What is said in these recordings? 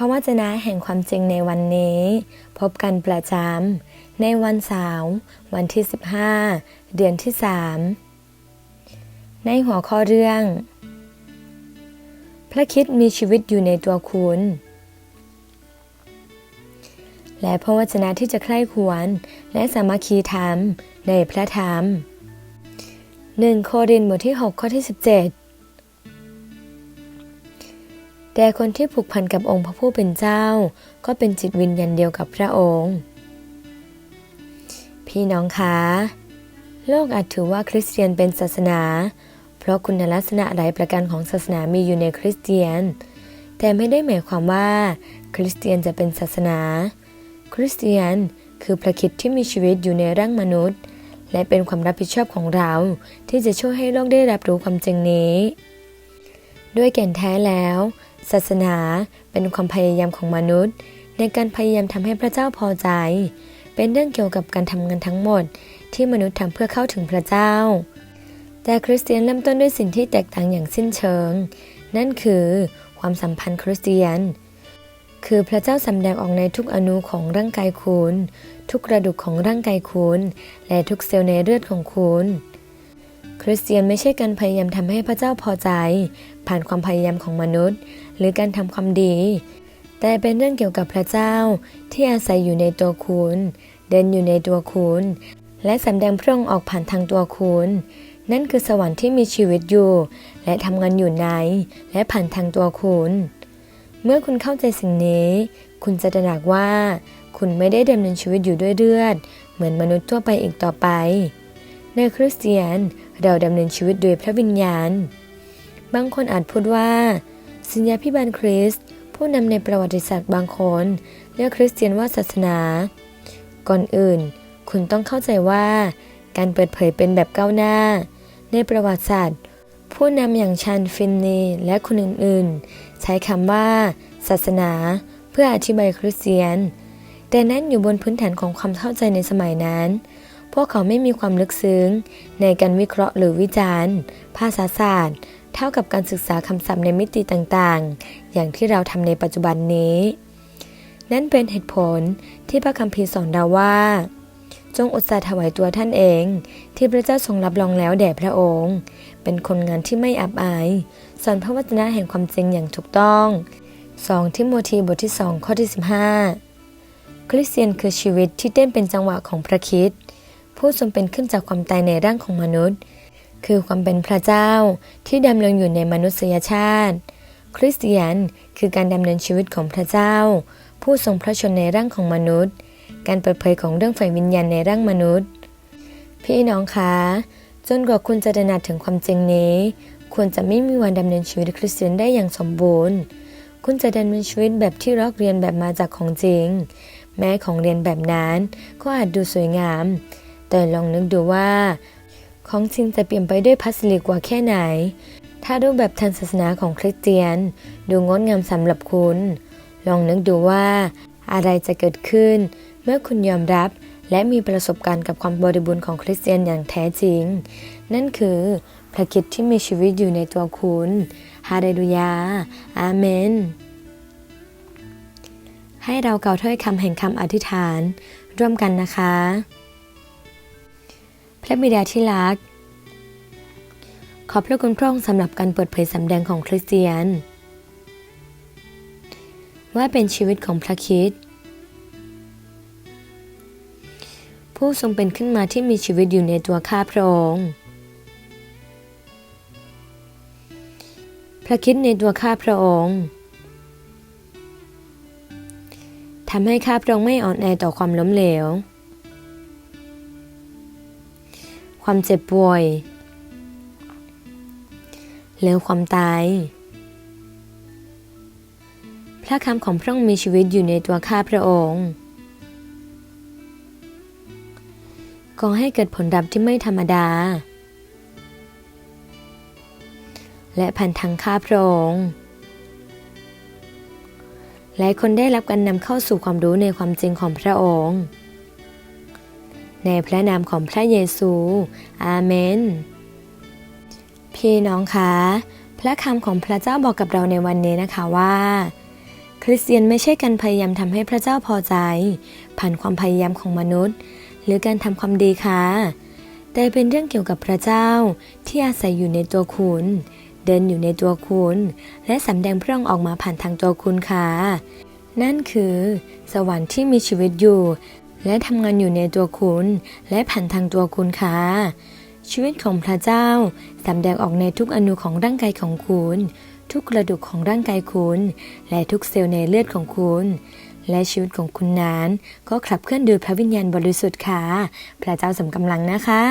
พระวจนะแห่งความจริงในวันนี้ พบกันประจำในวันเสาร์วันที่ 15 เดือนที่ 3 ในหัวข้อเรื่อง พระคิดมีชีวิตอยู่ในตัวคุณ และพระวจนะที่จะใคร่ควรและสามัคคีธรรมในพระธรรม 1 โครินธ์บทที่ 6 ข้อที่ 17 แต่คนที่ผูกพันกับองค์พระผู้เป็นเจ้า ก็เป็นจิตวิญญาณเดียวกับพระองค์ พี่น้องคะโลกอาจถือว่าคริสเตียนเป็นศาสนา เพราะคุณลักษณะหลายประการของศาสนามีอยู่ในคริสเตียน แต่ไม่ได้หมายความว่า คริสเตียนจะเป็นศาสนา คริสเตียนคือพระคิดที่มีชีวิตอยู่ในร่างมนุษย์ และเป็นความรับผิดชอบของเรา ที่จะช่วยให้โลกได้รับรู้ความจริงนี้ ด้วยแก่นแท้แล้ว ศาสนาเป็นความพยายามของมนุษย์ ในการพยายามทำให้พระเจ้าพอใจ เป็นเรื่องเกี่ยวกับการทำงานทั้งหมดที่มนุษย์ทำเพื่อเข้าถึงพระเจ้า แต่คริสเตียนเริ่มต้นด้วยสิ่งที่แตกต่างอย่างสิ้นเชิง นั่นคือความสัมพันธ์คริสเตียน คือพระเจ้าสำแดงออกในทุกอนูของร่างกายคุณ ทุกกระดูกของร่างกายคุณ และทุกเซลล์ในเลือดของคุณคริสเตียนไม่ใช่การพยายามทำให้พระเจ้าพอใจ ผ่านความพยายามของมนุษย์ หรือการทำความดี แต่เป็นเรื่องเกี่ยวกับพระเจ้าที่อาศัยอยู่ในตัวคุณ เดินอยู่ในตัวคุณ และสำแดงพระองค์ออกผ่านทางตัวคุณ นั่นคือสวรรค์ที่มีชีวิตอยู่ และทำงานอยู่ใน และผ่านทางตัวคุณ เมื่อคุณเข้าใจสิ่งนี้ คุณจะตระหนักว่า คุณไม่ได้ดำเนินชีวิตอยู่ด้วยเลือด เหมือนมนุษย์ทั่วไปอีกต่อไป ในคริสเตียนเราดำเนินชีวิตโดยพระวิญญาณ บางคนอาจพูดว่า สัญญาพิบาลคริสต์ผู้นำในประวัติศาสตร์บางคนเรียกคริสเตียนว่าศาสนา ก่อนอื่น คุณต้องเข้าใจว่า การเปิดเผยเป็นแบบก้าวหน้า ในประวัติศาสตร์ ผู้นำอย่างชันฟินนีและคนอื่นๆ ใช้คำว่า ศาสนา เพื่ออธิบายคริสเตียน แต่นั้นอยู่บนพื้นฐานของความเข้าใจในสมัยนั้น พวกเขาไม่มีความลึกซึ้งในการวิเคราะห์หรือวิจารณ์ ภาษาศาสตร์ เท่ากับการศึกษาคำศัพท์ในมิติต่างๆ อย่างที่เราทำในปัจจุบันนี้ นั่นเป็นเหตุผลที่พระคัมภีร์สอนเราว่า จงอุตสาห์ถวายตัวท่านเอง ที่พระเจ้าทรงรับรองแล้วแด่พระองค์ เป็นคนงานที่ไม่อับอาย สอนพระวจนะแห่งความจริงอย่างถูกต้อง 2 ทิโมธีบทที่ 2 ข้อที่ 15 คริสเตียนคือชีวิตที่เต้นเป็นจังหวะของพระคิดผู้ทรงเป็นขึ้นจากความตายในร่างของมนุษย์ คือความเป็นพระเจ้าที่ดำรงอยู่ในมนุษยชาติ คริสเตียนคือการดำเนินชีวิตของพระเจ้า ผู้ทรงพระชนในร่างของมนุษย์ การเปิดเผยของเรื่องฝ่ายวิญญาณในร่างมนุษย์ พี่น้องคะจนกว่าคุณจะตระหนักถึงความจริงนี้ คุณจะไม่มีวันดำเนินชีวิตคริสเตียนได้อย่างสมบูรณ์ คุณจะดำเนินชีวิตแบบที่ลอกเรียนแบบมาจากของจริง แม้ของเรียนแบบนั้นก็อาจดูสวยงาม แต่ลองนึกดูว่า ของจริงจะเปลี่ยนไปด้วยพัสลีกว่าแค่ไหน ถ้ารูปแบบทางศาสนาของคริสเตียน ดูงดงามสำหรับคุณ ลองนึกดูว่า อะไรจะเกิดขึ้น เมื่อคุณยอมรับและมีประสบการณ์กับความบริบูรณ์ของคริสเตียนอย่างแท้จริง นั่นคือพระคิดที่มีชีวิตอยู่ในตัวคุณฮาเลลูยา อาเมน ให้เราเก่าถ้อยคำแห่งคำอธิษฐาน ร่วมกันนะคะ พระบิดาที่รัก ขอบพระคุณพระองค์สำหรับการเปิดเผยสำแดงของคริสเตียน ว่าเป็นชีวิตของพระคิดผู้ทรงเป็นขึ้นมาที่มีชีวิตอยู่ในตัวข้าพระองค์ พระคิดในตัวข้าพระองค์ทำให้ข้าพระองค์ไม่อ่อนแอต่อความล้มเหลว ความเจ็บป่วย และความตาย พระคำของพระองค์มีชีวิตอยู่ในตัวข้าพระองค์ก่อให้เกิดผลลัพธ์ที่ไม่ธรรมดา และผ่านทางข้าพระองค์หลายคนได้รับการนำเข้าสู่ความรู้ในความจริงของพระองค์ ในพระนามของพระเยซู อาเมน พี่น้องคะ พระคำของพระเจ้าบอกกับเราในวันนี้นะคะว่า คริสเตียนไม่ใช่การพยายามทำให้พระเจ้าพอใจ ผ่านความพยายามของมนุษย์ หรือการทำความดีค่ะ แต่เป็นเรื่องเกี่ยวกับพระเจ้าที่อาศัยอยู่ในตัวคุณ เดินอยู่ในตัวคุณ และสำแดงพระองค์ออกมาผ่านทางตัวคุณค่ะนั่นคือ สวรรค์ที่มีชีวิตอยู่ และทำงานอยู่ในตัวคุณ และผ่านทางตัวคุณค่ะชีวิตของพระเจ้าสำแดงออกในทุกอนูของร่างกายของคุณ ทุกกระดูกของร่างกายคุณ และทุกเซลล์ในเลือดของคุณ และชีวิตของคุณนั้น ก็ขับเคลื่อนโดยพระวิญญาณบริสุทธิ์ค่ะ พระเจ้าสมกำลังนะคะ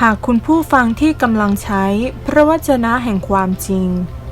หากคุณผู้ฟังที่กำลังใช้พระวจนะแห่งความจริง